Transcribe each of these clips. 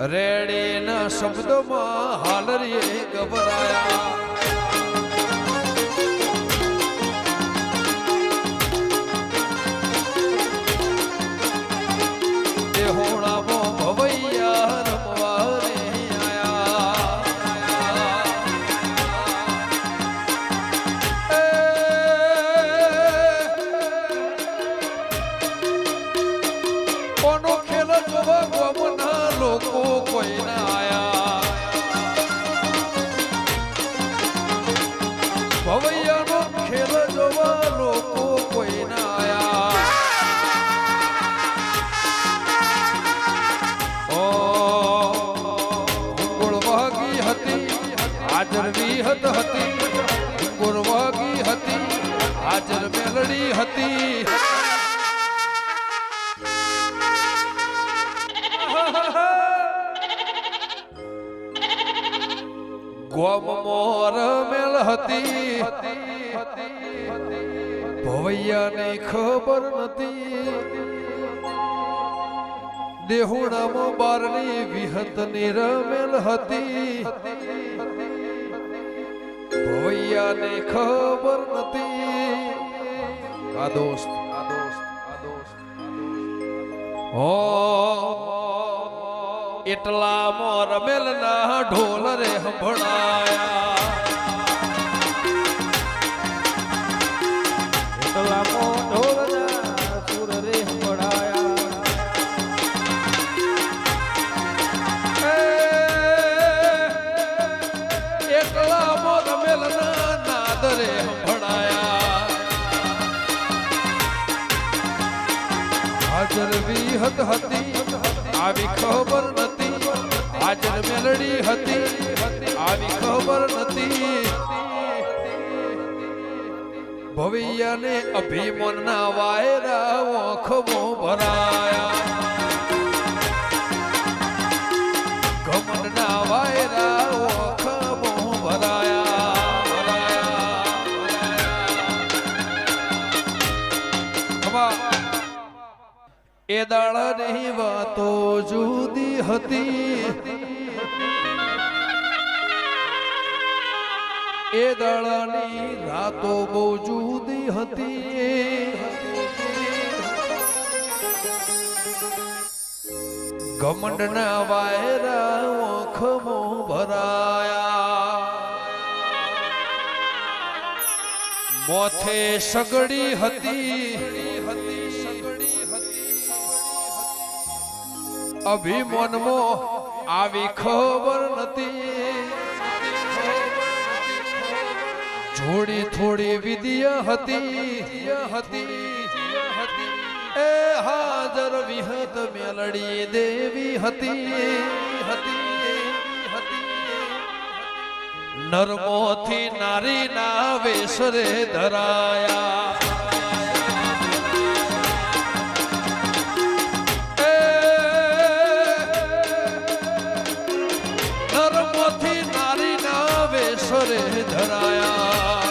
રેડીના શબ્દોમાં હાલરીએ ગભરાયા. કોનો ખેલ જોવા ગામના? લોકો કોઈ ના આયા. ભવૈયાનો ખેલ જોવા લોકો કોઈ ના આયા. હતી હાજર વિહત હતી. ગુણવાગી હતી હાજર મેલડી હતી. ગોમ મોર મેલ હતી. ભવૈયાને ખબર નથી દેહુણામાં બારની વિહતની રમેલ હતી. ભવૈયાને ખબર નથી આ દોસ્ત આ દોસ્ત આ દોસ્ત હો એટલામાં રમેલ ના ઢોલ રે સંભળાયા. એકલામો ઢોલના સુર રે સંભળાયા. એકલા મોર મેલના નાદરે સંભળાયા. હાજર વિહત હતી આવી ખબર નથી હાજર મેલડી હતી આવી ખબર નથી ભવિયાને અભિમનના વાયરા ઓખમો ભરાયા. ઘમંડના વાયરા ઓખમો ભરાયા. ભરાયા. ખમા એ વાતો જુદી હતી. એ દળની રાતો બહુ જુદી હતી. ઘમંડના વાયરા ઓખમો ભરાયા. મોથે સગડી હતી સગડી હતી. અભિમનમો આવી ખબર નથી. થોડી થોડી વિધિય હતી. હતી એ હાજર વિહત મેલડી દેવી હતી. હતી નરમોથી નારી ના વેસરે ધરાયા. નરમોથી નારી ના વેસરે ધરાયા.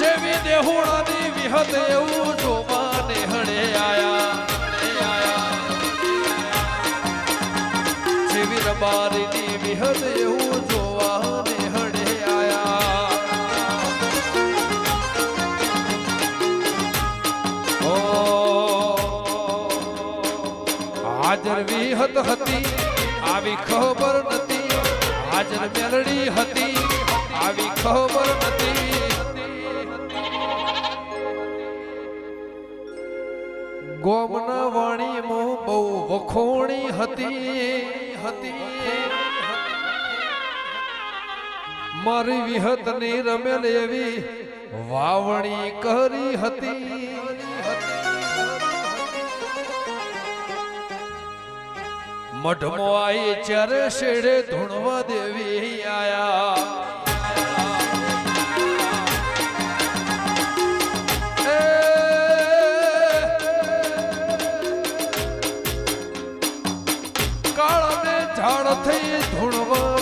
જેવી દેહુણાની વિહત એવું જોવાને હણે આયા. જેવી રબારીની વિહત એવું જોવાને હણે આયા. હાજર વિહત હતી આવી ખબર નથી. હાજર મેલડી હતી. આવી ખબર નથી. ગોમના વાણીમાં બહુ વખોણી હતી. હતી મારી વિહતની રમેલ એવી વાવણી કરી હતી. મઢમો આઈ ચારે શેડે ધૂણવા દેવી આયા. કાળને ઝાડ થઈ ધૂણવાની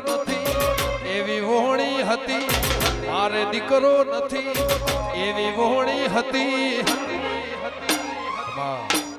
નથી એવી વહોણી હતી. મારે દીકરો નથી એવી વહોણી હતી. માં